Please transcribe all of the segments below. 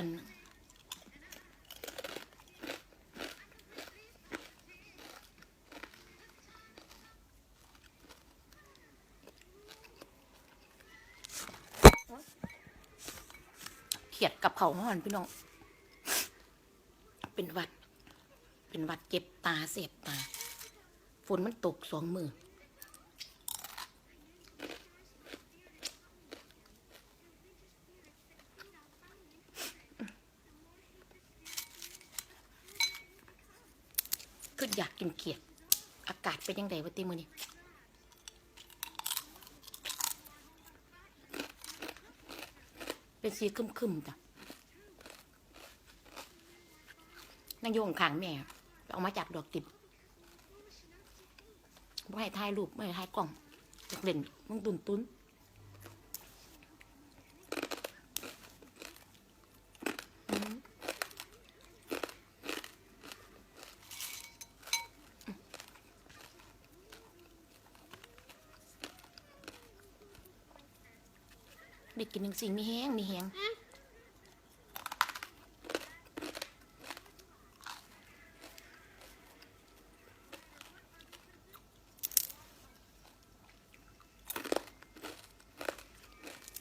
อันเขียดกับเขาห่อนพี่น้อง เป็นวัด เป็นวัดเจ็บตาเสียบตา ฝนมันตกสองมือ อยากกินเขียดอากาศเป็นยังไงวะติมือนี้เป็นสีคึมๆจ้ะนางโยงขางแม่เอามาจากดอกติบไม่ให้ถ่ายรูปไม่ให้ถ่ายกล้องอยากเล่นมึงตุนตุนอืม เด็กกินหนึ่งสิ่งมีแห้งมีแห้ง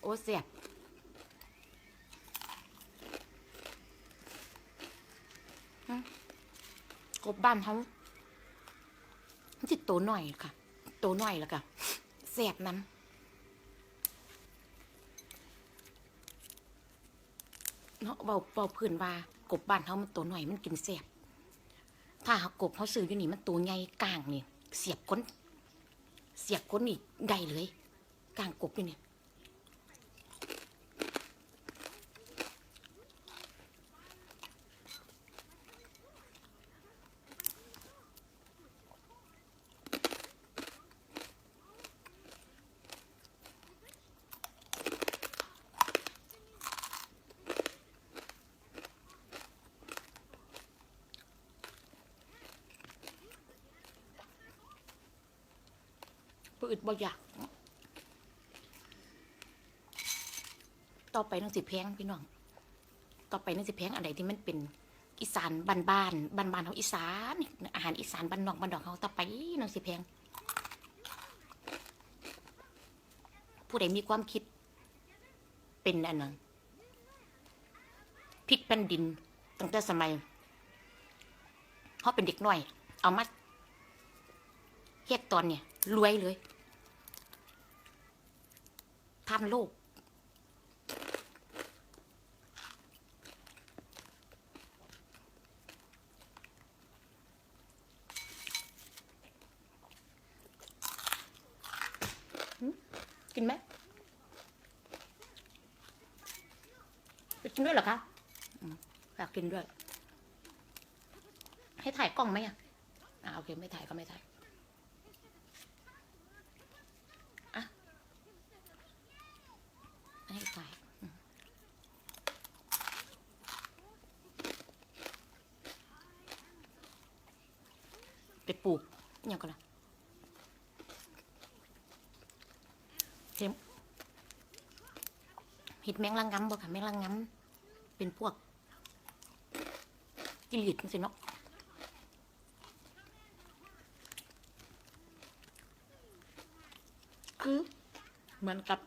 โอ้เสียบฮะกบบ้านเขามันจิตโตหน่อยค่ะ โตหน่อยแล้วค่ะเสียบน้ำ เนาะเบาเบาพื้นว่ากบบ้านเขามันตัวหน่อยมันกินแสบถ้าหากบเขาซื้ออยู่นี่มันตัวใหญ่กลางนี่เสียบก้นเสียบก้นนี่ได้เลยกลางกบอยู่นี่ ปืดบ่อยาก ต่อไปนั่งสิแพงพี่น้อง ต่อไปนั่งสิแพงอะไรที่มันเป็นอีสานบ้านบ้านบ้านบ้านเขาอีสานอาหารอีสานบ้านนอกบ้านดอกเขาต่อไปนั่งสิแพง ผู้ใดมีความคิด เป็นอันนั้นพริกแผ่นดินตั้งแต่สมัยเขาเป็นเด็กน้อย เอามาเฮ็ดตอนเนี่ย รวยเลยทำโลกหืมกินไหมไปกินด้วยเหรอคะอืมอยากกินด้วย ให้ถ่ายกล้องไหมอะอ่าโอเค ไม่ถ่ายก็ไม่ถ่าย อะ ให้ถ่ายไปปลูกอหย่างก่อนนะเห็นเห็ดแมงลังงำบ่ค่ะแมงลังงำเป็นพวกกิริดสิเนาะคือเหมือนกับ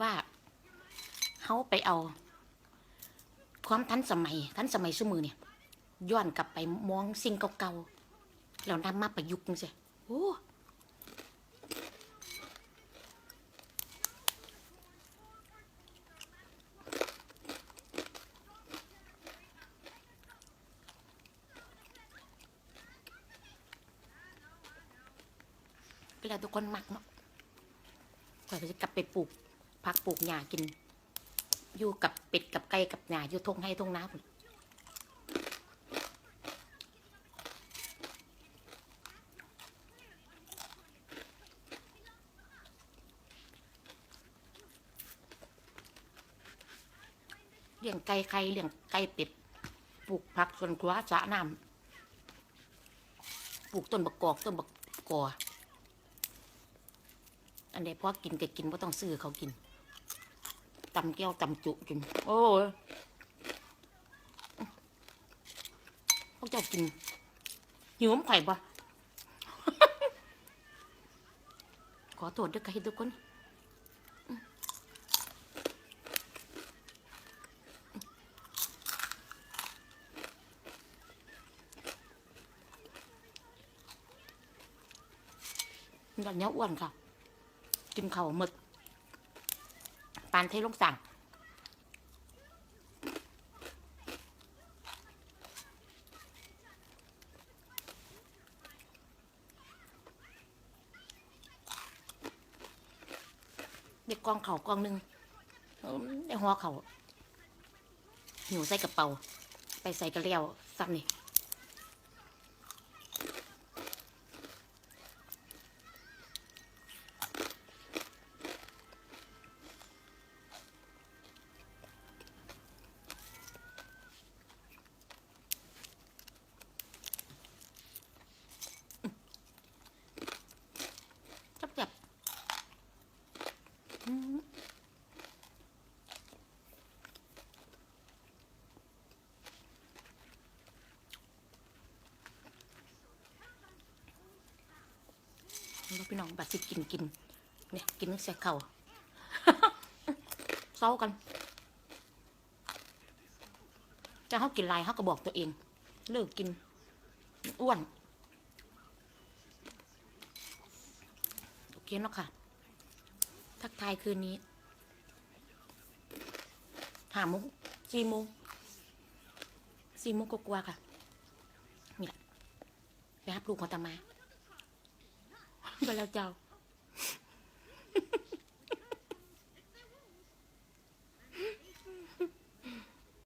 ว่าเขาไปเอา ความทันสมัย ทันสมัยสมือเนี่ย ย้อนกลับไปมองสิ่งเก่าๆแล้วนำมาประยุกต์สิโอ้เวลาทุกคนมักเนาะก่อนจะกลับไปปลูก พักปลูกหญ้ากิน อยู่กับเป็ดกับไก่กับหญ้าอยู่ทงให้ทงน้าพุ่นเลี้ยงไก่ไข่เลี้ยงไก่เป็ดปลูกผักสวนครัวสระน้ำปลูกต้นบักกอกต้นบักกออันใดพอกินก็กินไ่ต้องซื้อเขากิน ตำแก้วตำจุกิน โอ้ยพวกเจ้ากินหิวมันไข่ปะขอโทษด้วยค่ะทุกคนยอดเนี้ยอ้วนค่ะ กินข้าวหมึก ปานเทลงสั่งเด็กกองเขากองหนึ่งเอิ่มได้หัวเขาหิวใส่กระเป๋า ไปใส่กระเลียวซ้ำนี่ แล้วพี่น้องบัดสิกินกินเนี่ยกินนึกใส่เข่าเศร้ากันจะเขากินลายเขาก็บอกตัวเอง เลิกกิน อ้วนโอเคเนาะค่ะ ทักทายคืนนี้ห้าโมงสี่โมงสี่โมงกว่าๆค่ะนี่แหละไปรับลูกของตามา ไปแล้วเจ้า